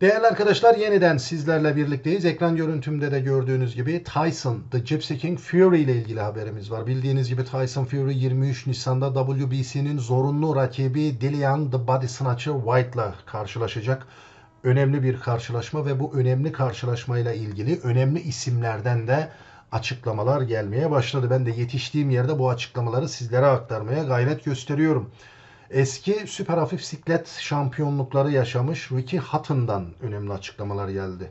Değerli arkadaşlar yeniden sizlerle birlikteyiz. Ekran görüntümde de gördüğünüz gibi Tyson, The Gypsy King Fury ile ilgili haberimiz var. Bildiğiniz gibi Tyson Fury 23 Nisan'da WBC'nin zorunlu rakibi Dillian The Body Snatcher White'la karşılaşacak. Önemli bir karşılaşma ve bu önemli karşılaşmayla ilgili önemli isimlerden de açıklamalar gelmeye başladı. Ben de yetiştiğim yerde bu açıklamaları sizlere aktarmaya gayret gösteriyorum. Eski süper hafif siklet şampiyonlukları yaşamış Ricky Hutton'dan önemli açıklamalar geldi.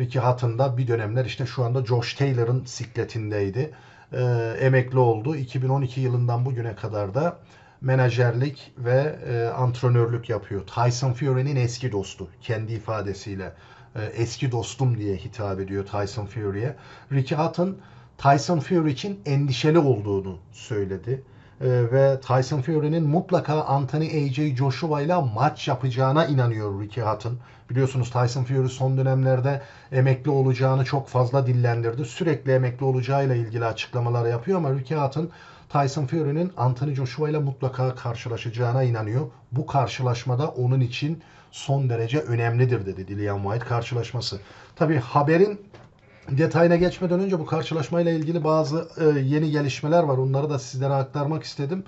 Ricky Hutton da bir dönemler işte şu anda Josh Taylor'ın sikletindeydi. Ee, emekli oldu. 2012 yılından bugüne kadar da menajerlik ve e, antrenörlük yapıyor. Tyson Fury'nin eski dostu kendi ifadesiyle. E, eski dostum diye hitap ediyor Tyson Fury'ye. Ricky Hutton Tyson Fury için endişeli olduğunu söyledi. Ee, ve Tyson Fury'nin mutlaka Anthony AJ Joshua ile maç yapacağına inanıyor Ricky Hatton. Biliyorsunuz Tyson Fury son dönemlerde emekli olacağını çok fazla dillendirdi. Sürekli emekli olacağıyla ilgili açıklamalar yapıyor ama Ricky Hatton Tyson Fury'nin Anthony Joshua ile mutlaka karşılaşacağına inanıyor. Bu karşılaşmada onun için son derece önemlidir dedi Dillian White karşılaşması. Tabi haberin detayına geçmeden önce bu karşılaşmayla ilgili bazı e, yeni gelişmeler var. Onları da sizlere aktarmak istedim.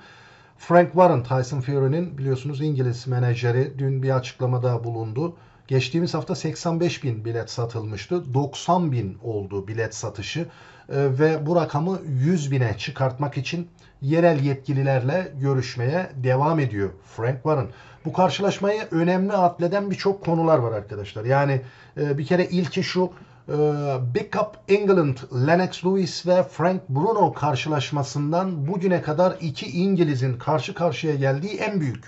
Frank Warren, Tyson Fury'nin biliyorsunuz İngiliz menajeri dün bir açıklamada bulundu. Geçtiğimiz hafta 85 bin bilet satılmıştı. 90 bin oldu bilet satışı e, ve bu rakamı 100 bine çıkartmak için yerel yetkililerle görüşmeye devam ediyor Frank Warren. Bu karşılaşmayı önemli atleden birçok konular var arkadaşlar. Yani e, bir kere ilki şu Up England, Lennox Lewis ve Frank Bruno karşılaşmasından bugüne kadar iki İngiliz'in karşı karşıya geldiği en büyük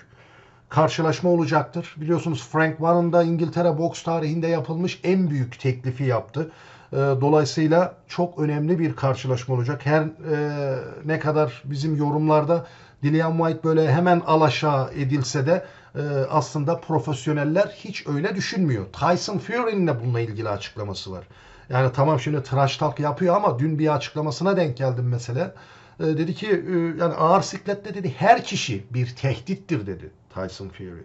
karşılaşma olacaktır. Biliyorsunuz Frank Warren da İngiltere boks tarihinde yapılmış en büyük teklifi yaptı. Ee, dolayısıyla çok önemli bir karşılaşma olacak. Her e, ne kadar bizim yorumlarda Dillian White böyle hemen alaşağı edilse de e, aslında profesyoneller hiç öyle düşünmüyor. Tyson Fury'nin de bununla ilgili açıklaması var. Yani tamam şimdi trash talk yapıyor ama dün bir açıklamasına denk geldim mesela. E, dedi ki e, yani ağır siklette dedi her kişi bir tehdittir dedi Tyson Fury.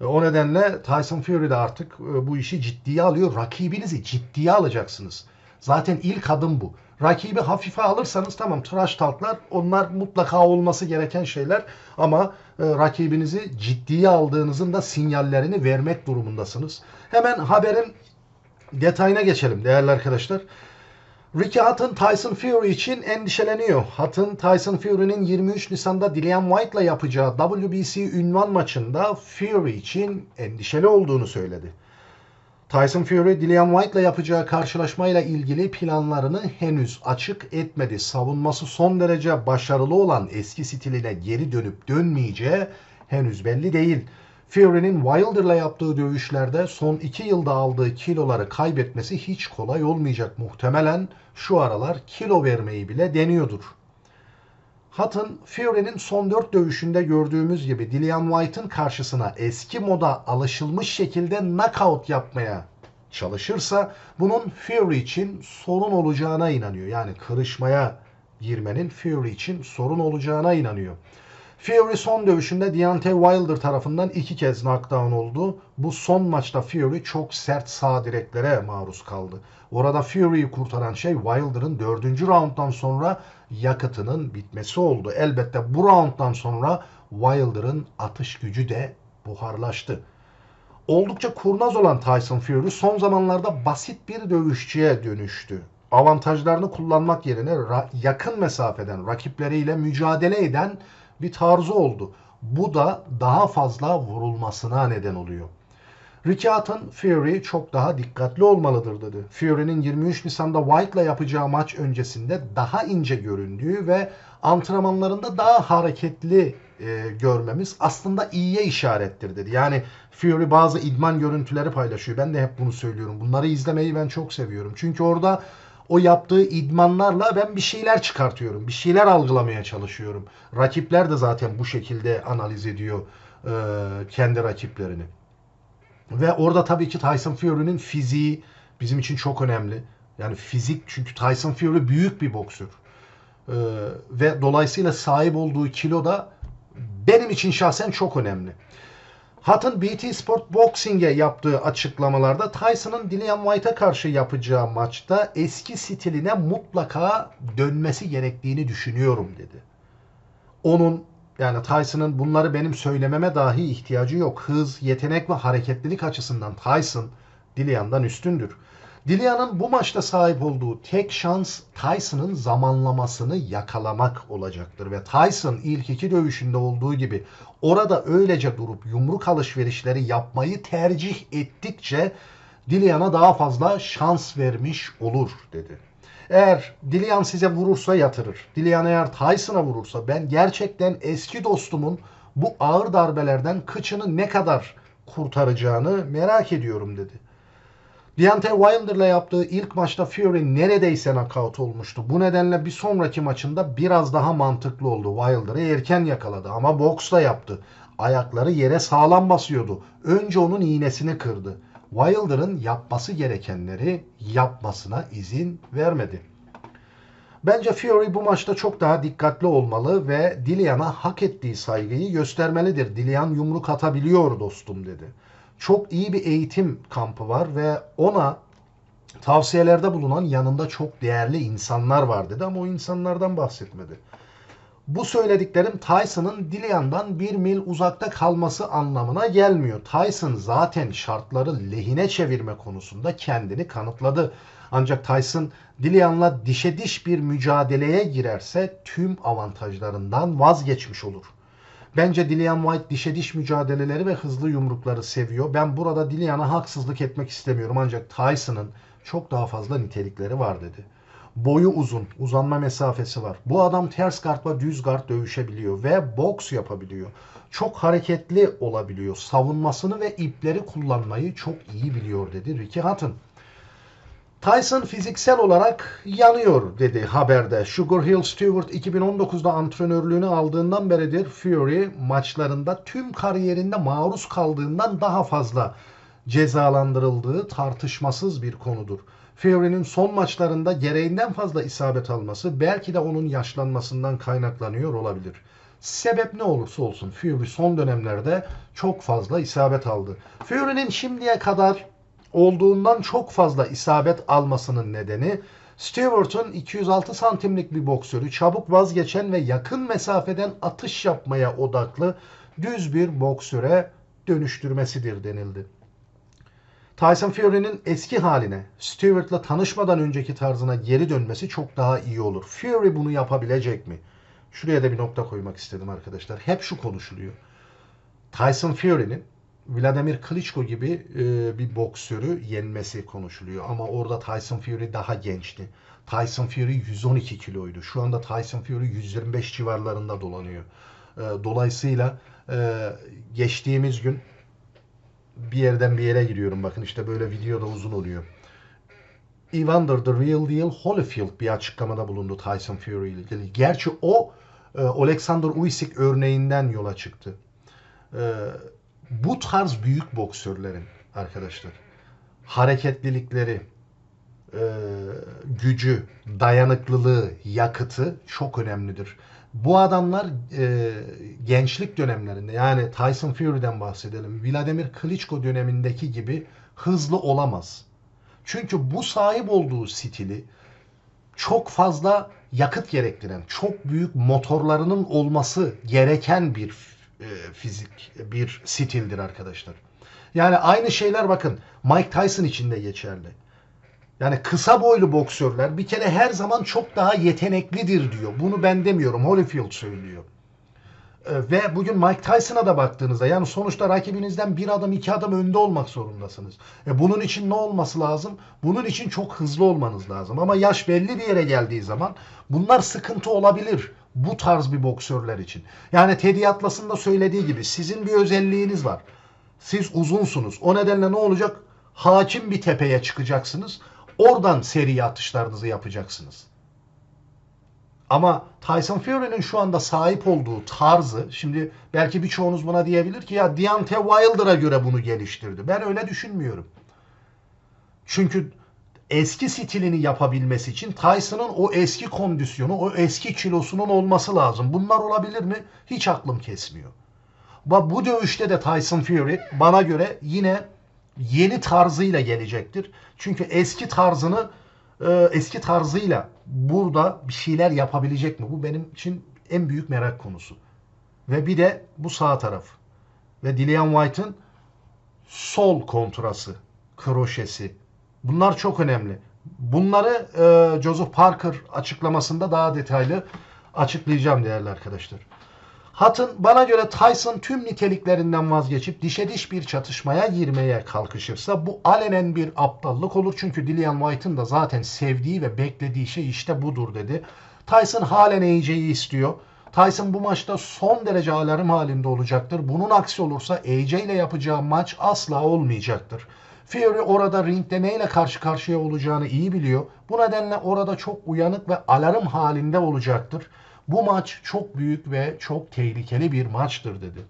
E, o nedenle Tyson Fury de artık e, bu işi ciddiye alıyor. Rakibinizi ciddiye alacaksınız. Zaten ilk adım bu. Rakibi hafife alırsanız tamam trash talklar onlar mutlaka olması gereken şeyler ama e, rakibinizi ciddiye aldığınızın da sinyallerini vermek durumundasınız. Hemen haberin detayına geçelim değerli arkadaşlar. Ricky Hutton Tyson Fury için endişeleniyor. Hutton Tyson Fury'nin 23 Nisan'da Dillian White'la yapacağı WBC ünvan maçında Fury için endişeli olduğunu söyledi. Tyson Fury, Dillian White'la yapacağı karşılaşmayla ilgili planlarını henüz açık etmedi. Savunması son derece başarılı olan eski stiline geri dönüp dönmeyeceği henüz belli değil. Fury'nin Wilder'la yaptığı dövüşlerde son iki yılda aldığı kiloları kaybetmesi hiç kolay olmayacak. Muhtemelen şu aralar kilo vermeyi bile deniyordur. Hutton, Fury'nin son 4 dövüşünde gördüğümüz gibi Dillian White'ın karşısına eski moda alışılmış şekilde knockout yapmaya çalışırsa bunun Fury için sorun olacağına inanıyor. Yani kırışmaya girmenin Fury için sorun olacağına inanıyor. Fury son dövüşünde Deontay Wilder tarafından iki kez knockdown oldu. Bu son maçta Fury çok sert sağ direklere maruz kaldı. Orada Fury'yi kurtaran şey Wilder'ın dördüncü rounddan sonra yakıtının bitmesi oldu. Elbette bu rounddan sonra Wilder'ın atış gücü de buharlaştı. Oldukça kurnaz olan Tyson Fury son zamanlarda basit bir dövüşçüye dönüştü. Avantajlarını kullanmak yerine yakın mesafeden rakipleriyle mücadele eden bir tarzı oldu. Bu da daha fazla vurulmasına neden oluyor. Hatton, Fury çok daha dikkatli olmalıdır dedi. Fury'nin 23 Nisan'da White'la yapacağı maç öncesinde daha ince göründüğü ve antrenmanlarında daha hareketli e, görmemiz aslında iyiye işarettir dedi. Yani Fury bazı idman görüntüleri paylaşıyor. Ben de hep bunu söylüyorum. Bunları izlemeyi ben çok seviyorum. Çünkü orada o yaptığı idmanlarla ben bir şeyler çıkartıyorum. Bir şeyler algılamaya çalışıyorum. Rakipler de zaten bu şekilde analiz ediyor e, kendi rakiplerini. Ve orada tabii ki Tyson Fury'nin fiziği bizim için çok önemli. Yani fizik çünkü Tyson Fury büyük bir boksör. Ee, ve dolayısıyla sahip olduğu kilo da benim için şahsen çok önemli. Hutton BT Sport Boxing'e yaptığı açıklamalarda Tyson'ın Dillian White'a karşı yapacağı maçta eski stiline mutlaka dönmesi gerektiğini düşünüyorum dedi. Onun yani Tyson'ın bunları benim söylememe dahi ihtiyacı yok. Hız, yetenek ve hareketlilik açısından Tyson Dillian'dan üstündür. Dillian'ın bu maçta sahip olduğu tek şans Tyson'ın zamanlamasını yakalamak olacaktır. Ve Tyson ilk iki dövüşünde olduğu gibi orada öylece durup yumruk alışverişleri yapmayı tercih ettikçe Dillian'a daha fazla şans vermiş olur dedi. Eğer Dillian size vurursa yatırır. Dillian eğer Tyson'a vurursa ben gerçekten eski dostumun bu ağır darbelerden kıçını ne kadar kurtaracağını merak ediyorum dedi. Deontay Wilder'la yaptığı ilk maçta Fury neredeyse knockout olmuştu. Bu nedenle bir sonraki maçında biraz daha mantıklı oldu. Wilder'ı erken yakaladı ama boksla yaptı. Ayakları yere sağlam basıyordu. Önce onun iğnesini kırdı. Wilder'ın yapması gerekenleri yapmasına izin vermedi. Bence Fury bu maçta çok daha dikkatli olmalı ve Dillian'a hak ettiği saygıyı göstermelidir. Dillian yumruk atabiliyor dostum dedi. Çok iyi bir eğitim kampı var ve ona tavsiyelerde bulunan yanında çok değerli insanlar var dedi ama o insanlardan bahsetmedi. Bu söylediklerim Tyson'ın Dillian'dan bir mil uzakta kalması anlamına gelmiyor. Tyson zaten şartları lehine çevirme konusunda kendini kanıtladı. Ancak Tyson Dillian'la dişe diş bir mücadeleye girerse tüm avantajlarından vazgeçmiş olur. Bence Dillian White dişe diş mücadeleleri ve hızlı yumrukları seviyor. Ben burada Dillian'a haksızlık etmek istemiyorum ancak Tyson'ın çok daha fazla nitelikleri var dedi. Boyu uzun, uzanma mesafesi var. Bu adam ters gardla düz gard dövüşebiliyor ve boks yapabiliyor. Çok hareketli olabiliyor. Savunmasını ve ipleri kullanmayı çok iyi biliyor dedi Ricky Hatton. Tyson fiziksel olarak yanıyor dedi haberde. Sugar Hill Stewart 2019'da antrenörlüğünü aldığından beridir Fury maçlarında tüm kariyerinde maruz kaldığından daha fazla cezalandırıldığı tartışmasız bir konudur. Fury'nin son maçlarında gereğinden fazla isabet alması belki de onun yaşlanmasından kaynaklanıyor olabilir. Sebep ne olursa olsun Fury son dönemlerde çok fazla isabet aldı. Fury'nin şimdiye kadar olduğundan çok fazla isabet almasının nedeni Stewart'un 206 santimlik bir boksörü çabuk vazgeçen ve yakın mesafeden atış yapmaya odaklı düz bir boksöre dönüştürmesidir denildi. Tyson Fury'nin eski haline, Stewart'la tanışmadan önceki tarzına geri dönmesi çok daha iyi olur. Fury bunu yapabilecek mi? Şuraya da bir nokta koymak istedim arkadaşlar. Hep şu konuşuluyor. Tyson Fury'nin Vladimir Klitschko gibi e, bir boksörü yenmesi konuşuluyor. Ama orada Tyson Fury daha gençti. Tyson Fury 112 kiloydu. Şu anda Tyson Fury 125 civarlarında dolanıyor. E, dolayısıyla e, geçtiğimiz gün bir yerden bir yere gidiyorum. Bakın işte böyle video da uzun oluyor. Evander The Real Deal Holyfield bir açıklamada bulundu Tyson Fury ile ilgili. Gerçi o e, Alexander Usyk örneğinden yola çıktı. E, bu tarz büyük boksörlerin arkadaşlar hareketlilikleri, e, gücü, dayanıklılığı, yakıtı çok önemlidir. Bu adamlar e, gençlik dönemlerinde yani Tyson Fury'den bahsedelim. Vladimir Klitschko dönemindeki gibi hızlı olamaz. Çünkü bu sahip olduğu stili çok fazla yakıt gerektiren, çok büyük motorlarının olması gereken bir e, fizik, bir stildir arkadaşlar. Yani aynı şeyler bakın Mike Tyson için de geçerli. Yani kısa boylu boksörler bir kere her zaman çok daha yeteneklidir diyor. Bunu ben demiyorum. Holyfield söylüyor. Ee, ve bugün Mike Tyson'a da baktığınızda yani sonuçta rakibinizden bir adım iki adım önde olmak zorundasınız. E bunun için ne olması lazım? Bunun için çok hızlı olmanız lazım. Ama yaş belli bir yere geldiği zaman bunlar sıkıntı olabilir bu tarz bir boksörler için. Yani Teddy Atlas'ın da söylediği gibi sizin bir özelliğiniz var. Siz uzunsunuz. O nedenle ne olacak? Hakim bir tepeye çıkacaksınız. Oradan seri atışlarınızı yapacaksınız. Ama Tyson Fury'nin şu anda sahip olduğu tarzı, şimdi belki birçoğunuz buna diyebilir ki ya Deontay Wilder'a göre bunu geliştirdi. Ben öyle düşünmüyorum. Çünkü eski stilini yapabilmesi için Tyson'ın o eski kondisyonu, o eski kilosunun olması lazım. Bunlar olabilir mi? Hiç aklım kesmiyor. Bu dövüşte de Tyson Fury bana göre yine yeni tarzıyla gelecektir. Çünkü eski tarzını e, eski tarzıyla burada bir şeyler yapabilecek mi? Bu benim için en büyük merak konusu. Ve bir de bu sağ taraf. Ve Dillian White'ın sol kontrası, kroşesi. Bunlar çok önemli. Bunları e, Joseph Parker açıklamasında daha detaylı açıklayacağım değerli arkadaşlar. Hatın bana göre Tyson tüm niteliklerinden vazgeçip dişe diş bir çatışmaya girmeye kalkışırsa bu alenen bir aptallık olur. Çünkü Dillian White'ın da zaten sevdiği ve beklediği şey işte budur dedi. Tyson halen AJ'yi istiyor. Tyson bu maçta son derece alarm halinde olacaktır. Bunun aksi olursa AJ ile yapacağı maç asla olmayacaktır. Fury orada ringde neyle karşı karşıya olacağını iyi biliyor. Bu nedenle orada çok uyanık ve alarm halinde olacaktır. Bu maç çok büyük ve çok tehlikeli bir maçtır dedi.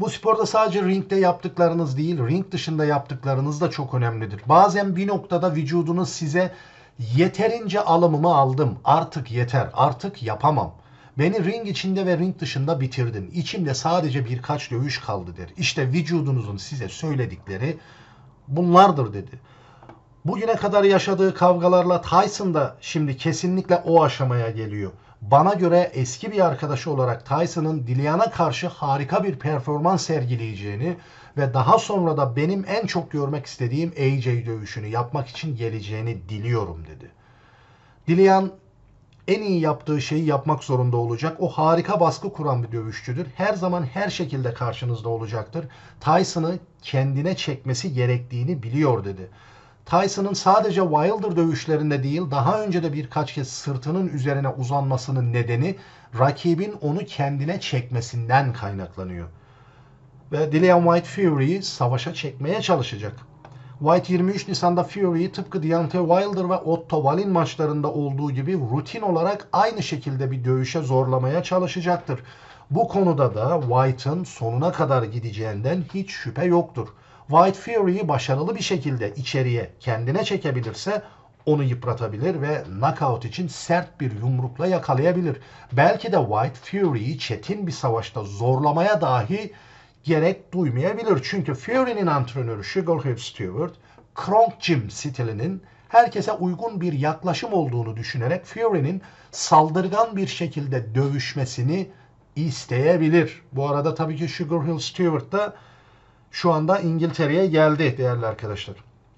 Bu sporda sadece ringde yaptıklarınız değil, ring dışında yaptıklarınız da çok önemlidir. Bazen bir noktada vücudunuz size yeterince alımımı aldım, artık yeter, artık yapamam. Beni ring içinde ve ring dışında bitirdin. İçimde sadece birkaç dövüş kaldı der. İşte vücudunuzun size söyledikleri bunlardır dedi. Bugüne kadar yaşadığı kavgalarla Tyson da şimdi kesinlikle o aşamaya geliyor. Bana göre eski bir arkadaşı olarak Tyson'ın Dillian'a karşı harika bir performans sergileyeceğini ve daha sonra da benim en çok görmek istediğim AJ dövüşünü yapmak için geleceğini diliyorum dedi. Dillian en iyi yaptığı şeyi yapmak zorunda olacak. O harika baskı kuran bir dövüşçüdür. Her zaman her şekilde karşınızda olacaktır. Tyson'ı kendine çekmesi gerektiğini biliyor dedi. Tyson'ın sadece Wilder dövüşlerinde değil daha önce de birkaç kez sırtının üzerine uzanmasının nedeni rakibin onu kendine çekmesinden kaynaklanıyor. Ve Dillian White Fury'yi savaşa çekmeye çalışacak. White 23 Nisan'da Fury'yi tıpkı Deontay Wilder ve Otto Wallin maçlarında olduğu gibi rutin olarak aynı şekilde bir dövüşe zorlamaya çalışacaktır. Bu konuda da White'ın sonuna kadar gideceğinden hiç şüphe yoktur. White Fury'yi başarılı bir şekilde içeriye kendine çekebilirse onu yıpratabilir ve knockout için sert bir yumrukla yakalayabilir. Belki de White Fury'yi çetin bir savaşta zorlamaya dahi gerek duymayabilir. Çünkü Fury'nin antrenörü Sugar Hill Stewart, Kronk Jim stilinin herkese uygun bir yaklaşım olduğunu düşünerek Fury'nin saldırgan bir şekilde dövüşmesini isteyebilir. Bu arada tabii ki Sugar Hill Stewart da şu anda İngiltere'ye geldi değerli arkadaşlar.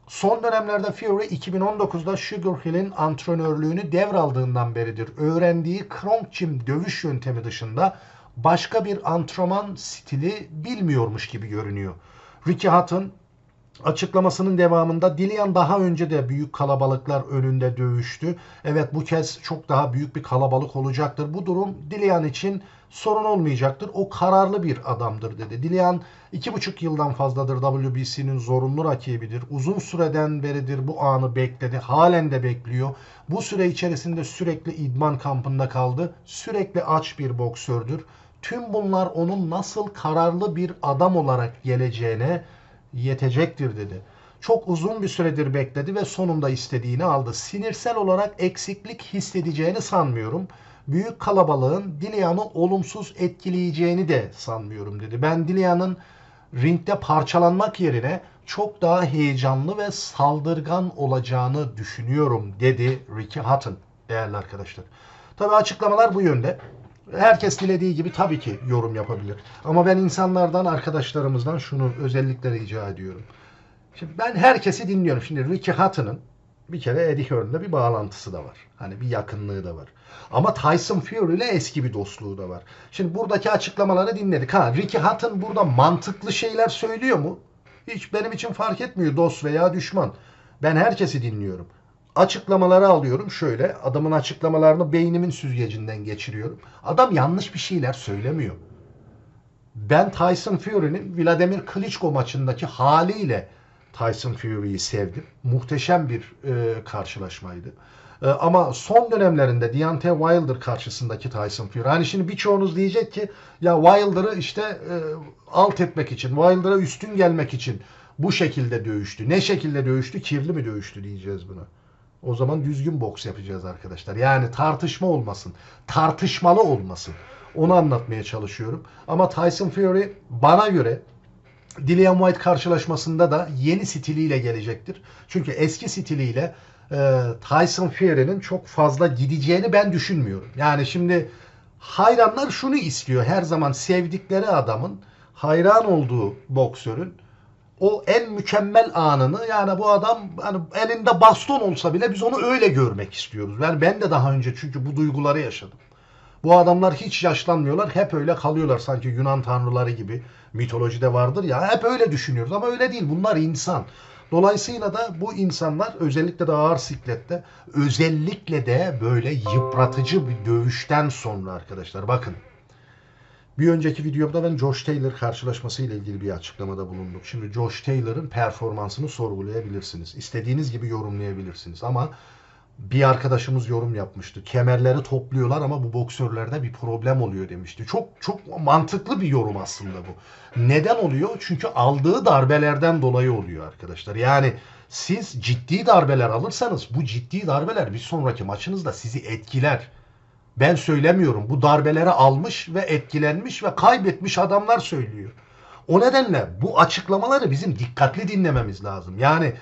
Son dönemlerde Fury 2019'da Sugar Hill'in antrenörlüğünü devraldığından beridir öğrendiği Kronk Jim dövüş yöntemi dışında başka bir antrenman stili bilmiyormuş gibi görünüyor. Ricky Hatton açıklamasının devamında Dillian daha önce de büyük kalabalıklar önünde dövüştü. Evet bu kez çok daha büyük bir kalabalık olacaktır. Bu durum Dillian için sorun olmayacaktır. O kararlı bir adamdır dedi. İki buçuk yıldan fazladır WBC'nin zorunlu rakibidir. Uzun süreden beridir bu anı bekledi. Halen de bekliyor. Bu süre içerisinde sürekli idman kampında kaldı. Sürekli aç bir boksördür. Tüm bunlar onun nasıl kararlı bir adam olarak geleceğine yetecektir dedi. Çok uzun bir süredir bekledi ve sonunda istediğini aldı. Sinirsel olarak eksiklik hissedeceğini sanmıyorum. Büyük kalabalığın Dillian'ı olumsuz etkileyeceğini de sanmıyorum dedi. Ben Dillian'ın ringde parçalanmak yerine çok daha heyecanlı ve saldırgan olacağını düşünüyorum dedi Ricky Hatton değerli arkadaşlar. Tabi açıklamalar bu yönde. Herkes dilediği gibi tabii ki yorum yapabilir. Ama ben insanlardan, arkadaşlarımızdan şunu özellikle rica ediyorum. Şimdi ben herkesi dinliyorum. Şimdi Ricky Hatton'ın bir kere Eddie Hearn'la bir bağlantısı da var. Hani bir yakınlığı da var. Ama Tyson Fury ile eski bir dostluğu da var. Şimdi buradaki açıklamaları dinledik. Ha Ricky Hatton burada mantıklı şeyler söylüyor mu? Hiç benim için fark etmiyor dost veya düşman. Ben herkesi dinliyorum. Açıklamaları alıyorum şöyle. Adamın açıklamalarını beynimin süzgecinden geçiriyorum. Adam yanlış bir şeyler söylemiyor. Ben Tyson Fury'nin Vladimir Klitschko maçındaki haliyle Tyson Fury'yi sevdim. Muhteşem bir e, karşılaşmaydı. E, ama son dönemlerinde Deontay Wilder karşısındaki Tyson Fury. Hani şimdi birçoğunuz diyecek ki ya Wilder'ı işte e, alt etmek için, Wilder'a üstün gelmek için bu şekilde dövüştü. Ne şekilde dövüştü? Kirli mi dövüştü diyeceğiz buna. O zaman düzgün boks yapacağız arkadaşlar. Yani tartışma olmasın. Tartışmalı olmasın. Onu anlatmaya çalışıyorum. Ama Tyson Fury bana göre Dillian White karşılaşmasında da yeni stiliyle gelecektir. Çünkü eski stiliyle e, Tyson Fury'nin çok fazla gideceğini ben düşünmüyorum. Yani şimdi hayranlar şunu istiyor. Her zaman sevdikleri adamın hayran olduğu boksörün o en mükemmel anını yani bu adam hani elinde baston olsa bile biz onu öyle görmek istiyoruz. Yani ben de daha önce çünkü bu duyguları yaşadım. Bu adamlar hiç yaşlanmıyorlar. Hep öyle kalıyorlar sanki Yunan tanrıları gibi. Mitolojide vardır ya. Hep öyle düşünüyoruz ama öyle değil. Bunlar insan. Dolayısıyla da bu insanlar özellikle de ağır siklette özellikle de böyle yıpratıcı bir dövüşten sonra arkadaşlar bakın. Bir önceki videomda ben Josh Taylor karşılaşması ile ilgili bir açıklamada bulundum. Şimdi Josh Taylor'ın performansını sorgulayabilirsiniz. İstediğiniz gibi yorumlayabilirsiniz ama bir arkadaşımız yorum yapmıştı. Kemerleri topluyorlar ama bu boksörlerde bir problem oluyor demişti. Çok çok mantıklı bir yorum aslında bu. Neden oluyor? Çünkü aldığı darbelerden dolayı oluyor arkadaşlar. Yani siz ciddi darbeler alırsanız bu ciddi darbeler bir sonraki maçınızda sizi etkiler. Ben söylemiyorum. Bu darbeleri almış ve etkilenmiş ve kaybetmiş adamlar söylüyor. O nedenle bu açıklamaları bizim dikkatli dinlememiz lazım. Yani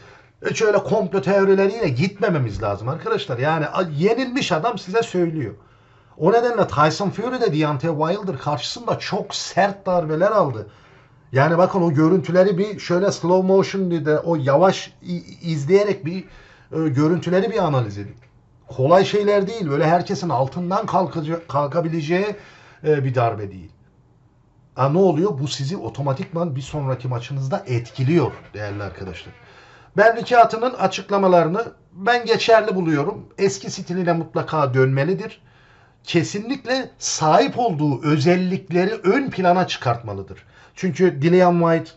hiç öyle komplo teorileriyle gitmememiz lazım arkadaşlar. Yani yenilmiş adam size söylüyor. O nedenle Tyson Fury de Deontay Wilder karşısında çok sert darbeler aldı. Yani bakın o görüntüleri bir şöyle slow motion bir de o yavaş izleyerek bir e, görüntüleri bir analiz edin. Kolay şeyler değil. Böyle herkesin altından kalkacak, kalkabileceği e, bir darbe değil. Ha, ne oluyor? Bu sizi otomatikman bir sonraki maçınızda etkiliyor değerli arkadaşlar. Ben Rikat'ının açıklamalarını ben geçerli buluyorum. Eski stiline mutlaka dönmelidir. Kesinlikle sahip olduğu özellikleri ön plana çıkartmalıdır. Çünkü Dillian White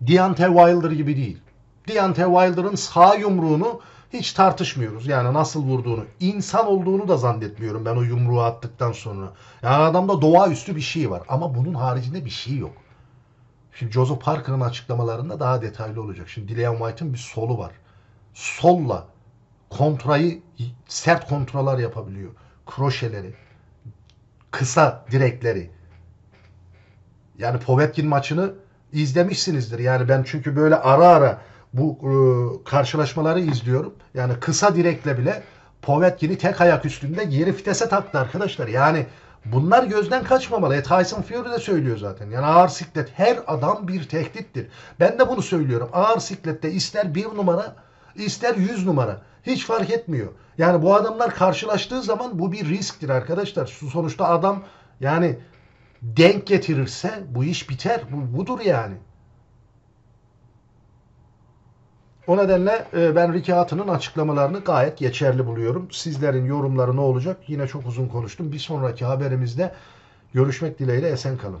Deontay Wilder gibi değil. Deontay Wilder'ın sağ yumruğunu hiç tartışmıyoruz. Yani nasıl vurduğunu. insan olduğunu da zannetmiyorum ben o yumruğu attıktan sonra. Yani adamda doğaüstü bir şey var. Ama bunun haricinde bir şey yok. Şimdi Joseph Parker'ın açıklamalarında daha detaylı olacak. Şimdi Dillian White'ın bir solu var. Solla kontrayı sert kontralar yapabiliyor. Kroşeleri, kısa direkleri. Yani Povetkin maçını izlemişsinizdir. Yani ben çünkü böyle ara ara bu e, karşılaşmaları izliyorum. Yani kısa direkle bile Povetkin'i tek ayak üstünde geri vitese taktı arkadaşlar. Yani Bunlar gözden kaçmamalı. E, Tyson Fury de söylüyor zaten. Yani ağır siklet her adam bir tehdittir. Ben de bunu söylüyorum. Ağır siklette ister bir numara ister yüz numara. Hiç fark etmiyor. Yani bu adamlar karşılaştığı zaman bu bir risktir arkadaşlar. Sonuçta adam yani denk getirirse bu iş biter. Bu, budur yani. O nedenle e, ben Ricky Hatton'ın açıklamalarını gayet geçerli buluyorum. Sizlerin yorumları ne olacak? Yine çok uzun konuştum. Bir sonraki haberimizde görüşmek dileğiyle esen kalın.